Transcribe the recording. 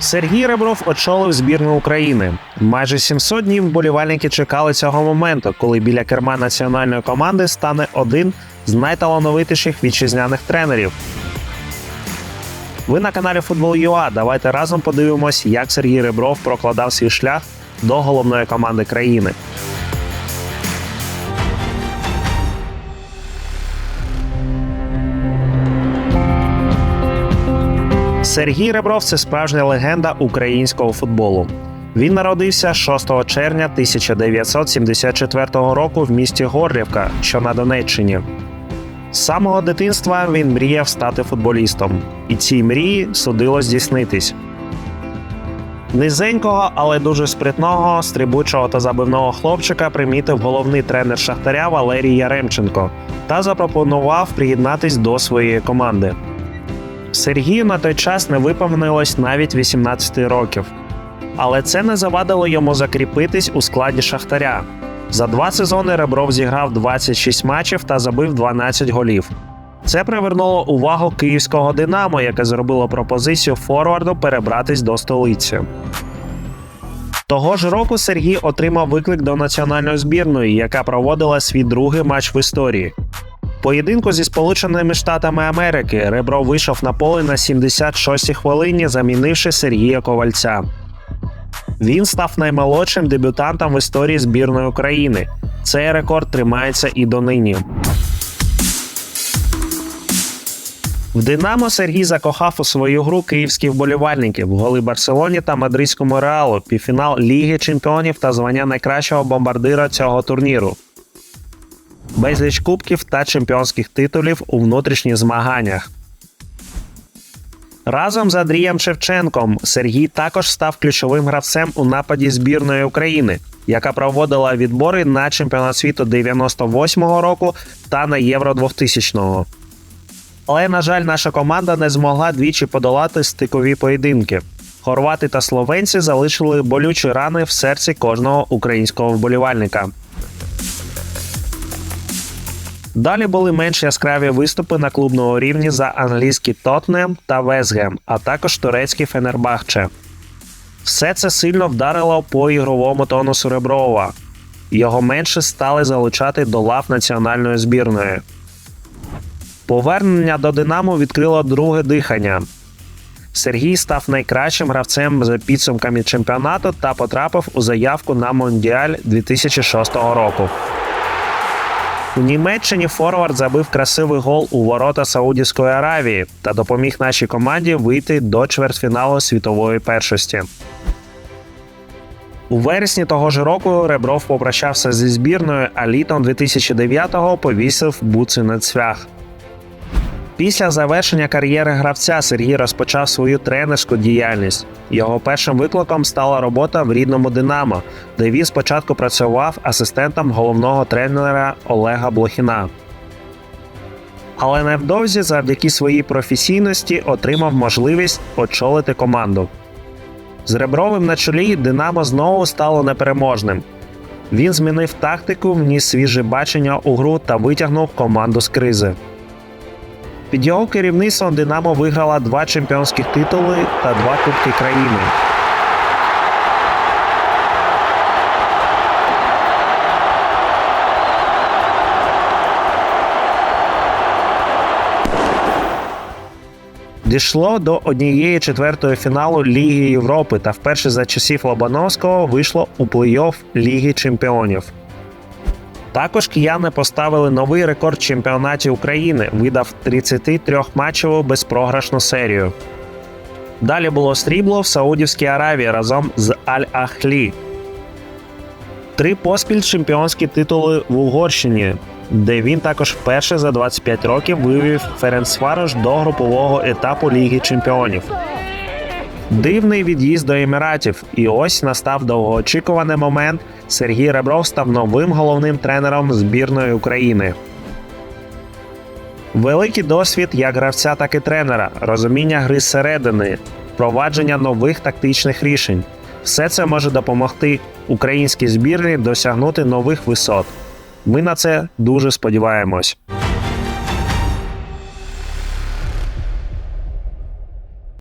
Сергій Ребров очолив збірну України. Майже 700 днів вболівальники чекали цього моменту, коли біля керма національної команди стане один з найталановитіших вітчизняних тренерів. Ви на каналі Футбол ЮА. Давайте разом подивимось, як Сергій Ребров прокладав свій шлях до головної команди країни. Сергій Ребров це справжня легенда українського футболу. Він народився 6 червня 1974 року в місті Горлівка, що на Донеччині. З самого дитинства він мріяв стати футболістом, і цій мрії судило здійснитись. Низенького, але дуже спритного, стрибучого та забивного хлопчика примітив головний тренер Шахтаря Валерій Яремченко та запропонував приєднатись до своєї команди. Сергію на той час не виповнилось навіть 18 років. Але це не завадило йому закріпитись у складі Шахтаря. За два сезони Ребров зіграв 26 матчів та забив 12 голів. Це привернуло увагу київського Динамо, яке зробило пропозицію форварду перебратись до столиці. Того ж року Сергій отримав виклик до національної збірної, яка проводила свій другий матч в історії. Поєдинку зі Сполученими Штатами Америки Ребров вийшов на поле на 76-й хвилині, замінивши Сергія Ковальця. Він став наймолодшим дебютантом в історії збірної України. Цей рекорд тримається і донині. В Динамо Сергій закохав у свою гру київських вболівальників, голи Барселоні та Мадридському реалу, півфінал Ліги Чемпіонів та звання найкращого бомбардира цього турніру. Безліч кубків та чемпіонських титулів у внутрішніх змаганнях. Разом з Андрієм Шевченком Сергій також став ключовим гравцем у нападі збірної України, яка проводила відбори на чемпіонат світу 98-го року та на Євро 2000-го. Але, на жаль, наша команда не змогла двічі подолати стикові поєдинки. Хорвати та словенці залишили болючі рани в серці кожного українського вболівальника. Далі були менш яскраві виступи на клубному рівні за англійський Тотнем та Весгем, а також турецький Фенербахче. Все це сильно вдарило по ігровому тонусу Реброва. Його менше стали залучати до лав національної збірної. Повернення до Динамо відкрило друге дихання. Сергій став найкращим гравцем за підсумками чемпіонату та потрапив у заявку на Мондіаль 2006 року. У Німеччині Форвард забив красивий гол у ворота Саудівської Аравії та допоміг нашій команді вийти до чвертьфіналу світової першості. У вересні того ж року Ребров попрощався зі збірною, а літом 2009-го повісив буци на цвях. Після завершення кар'єри гравця Сергій розпочав свою тренерську діяльність. Його першим викликом стала робота в рідному Динамо, де він спочатку працював асистентом головного тренера Олега Блохіна. Але невдовзі, завдяки своїй професійності, отримав можливість очолити команду. З Ребровим на чолі Динамо знову стало непереможним. Він змінив тактику, вніс свіже бачення у гру та витягнув команду з кризи. Під його керівництвом Динамо виграла два чемпіонські титули та два кубки країни. Дійшло до однієї четвертої фіналу Ліги Європи та вперше за часів Лобановського вийшло у плей-офф Ліги Чемпіонів. Також кияни поставили новий рекорд чемпіонаті України, видав 33-матчеву безпрограшну серію. Далі було срібло в Саудівській Аравії разом з Аль-Ахлі. Три поспіль чемпіонські титули в Угорщині, де він також вперше за 25 років вивів Ференцварош до групового етапу Ліги Чемпіонів. Дивний від'їзд до Еміратів, і ось настав довгоочікуваний момент. Сергій Ребров став новим головним тренером збірної України. Великий досвід як гравця, так і тренера, розуміння гри зсередини, впровадження нових тактичних рішень. Все це може допомогти українській збірні досягнути нових висот. Ми на це дуже сподіваємось.